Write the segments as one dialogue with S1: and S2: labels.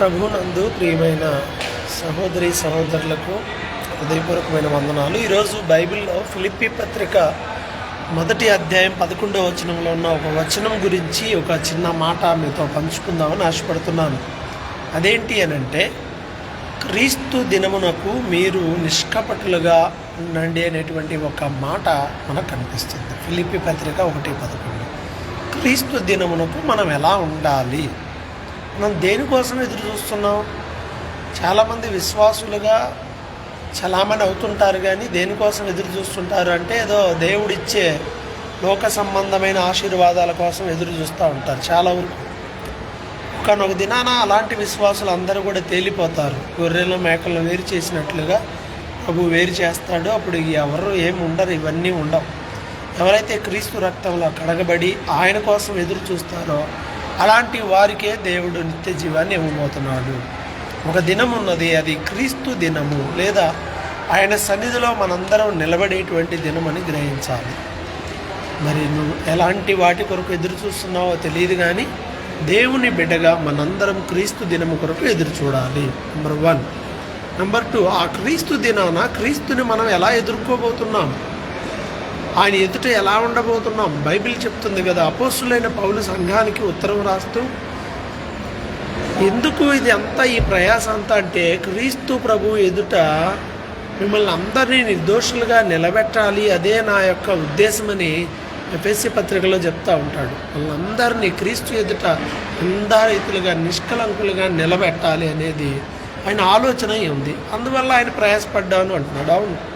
S1: ప్రభునందు ప్రియమైన సహోదరి సహోదరులకు హృదయపూర్వకమైన వందనాలు. ఈరోజు బైబిల్లో ఫిలిప్పి పత్రిక మొదటి అధ్యాయం పదకొండవ వచనంలో ఉన్న ఒక వచనం గురించి ఒక చిన్న మాట మీతో పంచుకుందామని ఆశపడుతున్నాను. అదేంటి అని అంటే క్రీస్తు దినమునకు మీరు నిష్కపటులుగా ఉండండి అనేటువంటి ఒక మాట మనకు కనిపిస్తుంది. ఫిలిప్పి పత్రిక ఒకటి పదకొండు. క్రీస్తు దినమునకు మనం ఎలా ఉండాలి? మనం దేనికోసం ఎదురు చూస్తున్నాం? చాలామంది విశ్వాసులుగా చలామణి అవుతుంటారు కానీ దేనికోసం ఎదురు చూస్తుంటారు అంటే ఏదో దేవుడిచ్చే లోక సంబంధమైన ఆశీర్వాదాల కోసం ఎదురు చూస్తూ ఉంటారు చాలా వరకు. ఒకనొక దినాన అలాంటి విశ్వాసులు అందరూ కూడా తేలిపోతారు. గొర్రెలు మేకలను వేరు చేసినట్లుగా ప్రభు వేరు చేస్తాడు. అప్పుడు ఎవరు ఏమి ఉండరు ఇవన్నీ ఉండవు. ఎవరైతే క్రీస్తు రక్తంలో కడగబడి ఆయన కోసం ఎదురు చూస్తారో అలాంటి వారికే దేవుడు నిత్య జీవాన్ని ఇవ్వబోతున్నాడు. ఒక దినం ఉన్నది అది క్రీస్తు దినము లేదా ఆయన సన్నిధిలో మనందరం నిలబడేటువంటి దినమని గ్రహించాలి. మరి నువ్వు ఎలాంటి వాటి కొరకు ఎదురు చూస్తున్నావో తెలియదు కానీ దేవుని బిడ్డగా మనందరం క్రీస్తు దినము కొరకు ఎదురు చూడాలి. నెంబర్ వన్ నెంబర్ టూ ఆ క్రీస్తు దినాన క్రీస్తుని మనం ఎలా ఎదుర్కోబోతున్నాం? ఆయన ఎదుట ఎలా ఉండబోతున్నాం? బైబిల్ చెప్తుంది కదా అపోస్తులైన పౌలు సంఘానికి ఉత్తరం రాస్తూ ఎందుకు ఇది అంతా ఈ ప్రయాస అంతా అంటే క్రీస్తు ప్రభు ఎదుట మిమ్మల్ని అందరినీ నిర్దోషులుగా నిలబెట్టాలి. అదే నా యొక్క ఉద్దేశమని ఎఫ్ఎస్సి పత్రికలో చెప్తా ఉంటాడు. వాళ్ళందరినీ క్రీస్తు ఎదుట అందరితులుగా నిష్కలంకులుగా నిలబెట్టాలి అనేది ఆయన ఆలోచన ఉంది అందువల్ల ఆయన ప్రయాసపడ్డాను అంటున్నాడు. అవును.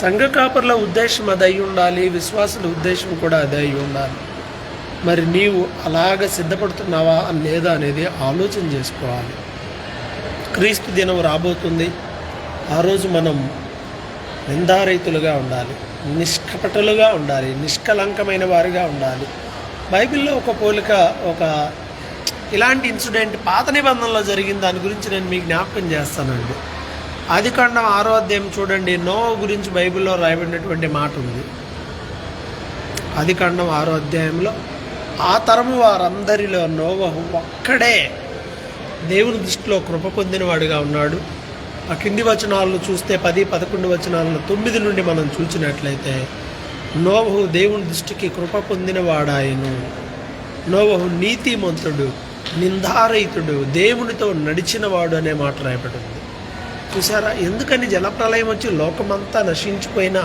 S1: సంఘ కాపర్ల ఉద్దేశం అది అయి ఉండాలి విశ్వాసుల ఉద్దేశం కూడా అదే అయి ఉండాలి. మరి నీవు అలాగ సిద్ధపడుతున్నావా లేదా అనేది ఆలోచన చేసుకోవాలి. క్రీస్తు దినం రాబోతుంది. ఆ రోజు మనం నిందారైతులుగా ఉండాలి. నిష్కపటలుగా ఉండాలి. నిష్కలంకమైన వారిగా ఉండాలి. బైబిల్లో ఒక పోలిక ఒక ఇలాంటి ఇన్సిడెంట్ పాత నిబంధనలో జరిగిన దాని గురించి నేను మీకు జ్ఞాపకం చేస్తానండి. అది కాండం ఆరో అధ్యాయం చూడండి నో గురించి బైబిల్లో రాయబడినటువంటి మాట ఉంది. ఆది కాండం ఆరో అధ్యాయంలో ఆ తరము వారందరిలో నోవహు ఒక్కడే దేవుని దృష్టిలో కృప పొందినవాడుగా ఉన్నాడు. ఆ కింది వచనాలను చూస్తే పది పదకొండు వచనాలను తొమ్మిది నుండి మనం చూసినట్లయితే నోవహు దేవుని దృష్టికి కృప పొందినవాడాయను. నోవహు నీతిమంతుడు నిందారహితుడు దేవునితో నడిచినవాడు అనే మాట రాయబడింది. చూసారా ఎందుకని జలప్రలయం వచ్చి లోకమంతా నశించిపోయిన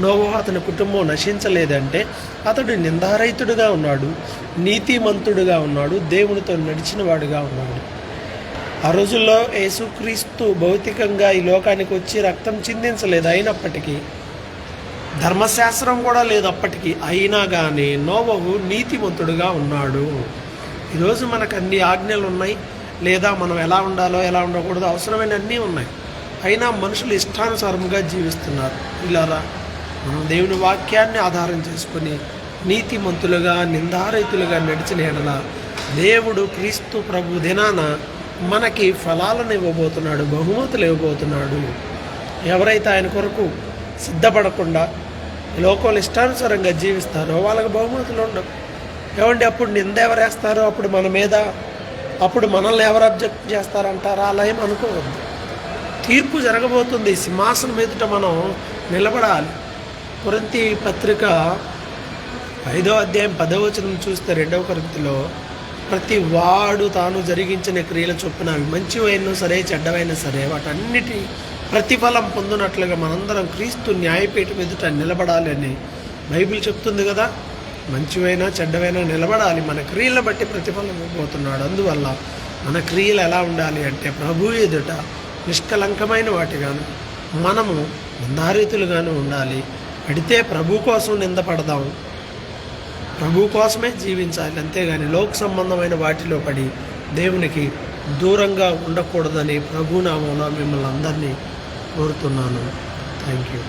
S1: నోవహు అతని కుటుంబం నశించలేదంటే అతడు నిందారహితుడుగా ఉన్నాడు నీతిమంతుడుగా ఉన్నాడు దేవునితో నడిచినవాడుగా ఉన్నాడు. ఆ రోజుల్లో యేసుక్రీస్తు భౌతికంగా ఈ లోకానికి వచ్చి రక్తం చిందించలేదు అయినప్పటికీ ధర్మశాస్త్రం కూడా లేదు అప్పటికి. అయినా కానీ నోవహు నీతిమంతుడుగా ఉన్నాడు. ఈరోజు మనకు అన్ని ఆజ్ఞలు ఉన్నాయి లేదా మనం ఎలా ఉండాలో ఎలా ఉండకూడదో అవసరమైన అన్నీ ఉన్నాయి. అయినా మనుషులు ఇష్టానుసారంగా జీవిస్తున్నారు. ఇలారా మనం దేవుని వాక్యాన్ని ఆధారం చేసుకొని నీతిమంతులుగా నిందారైతులుగా నడిచిన ఎడల దేవుడు క్రీస్తు ప్రభు దినాన మనకి ఫలాలను ఇవ్వబోతున్నాడు బహుమతులు ఇవ్వబోతున్నాడు. ఎవరైతే ఆయన కొరకు సిద్ధపడకుండా ఈ ఇష్టానుసారంగా జీవిస్తారో వాళ్ళకి బహుమతులు ఉండవు. ఏమంటే అప్పుడు నింద ఎవరేస్తారో అప్పుడు మన మీద అప్పుడు మనల్ని ఎవరు అబ్జెక్ట్ చేస్తారంటారా? అలా ఏం అనుకోవద్దు. తీర్పు జరగబోతుంది. సింహాసనం ఎదుట మనం నిలబడాలి. కొరంతి పత్రిక ఐదో అధ్యాయం పదవచనం చూస్తే రెండవ కొరంతిలో ప్రతి వాడు తాను జరిగించిన క్రియల చొప్పున అవి మంచివైనా సరే చెడ్డవైనా సరే వాటన్నిటి ప్రతిఫలం పొందినట్లుగా మనందరం క్రీస్తు న్యాయపీఠం ఎదుట నిలబడాలి అని బైబిల్ చెప్తుంది కదా. మంచివైనా చెడ్డవైనా నిలబడాలి. మన క్రియలను బట్టి ప్రతిఫలం ఇవ్వబోతున్నాడు. అందువల్ల మన క్రియలు ఎలా ఉండాలి అంటే ప్రభు ఎదుట నిష్కలంకమైన వాటిగాను మనము నిందారీతులుగాను ఉండాలి. పడితే ప్రభు కోసం నిందపడదాం ప్రభు కోసమే జీవించాలి. అంతేగాని లోక సంబంధమైన వాటిలో పడి దేవునికి దూరంగా ఉండకూడదని ప్రభునామంలో మిమ్మల్ని అందరినీ కోరుతున్నాను. Thank you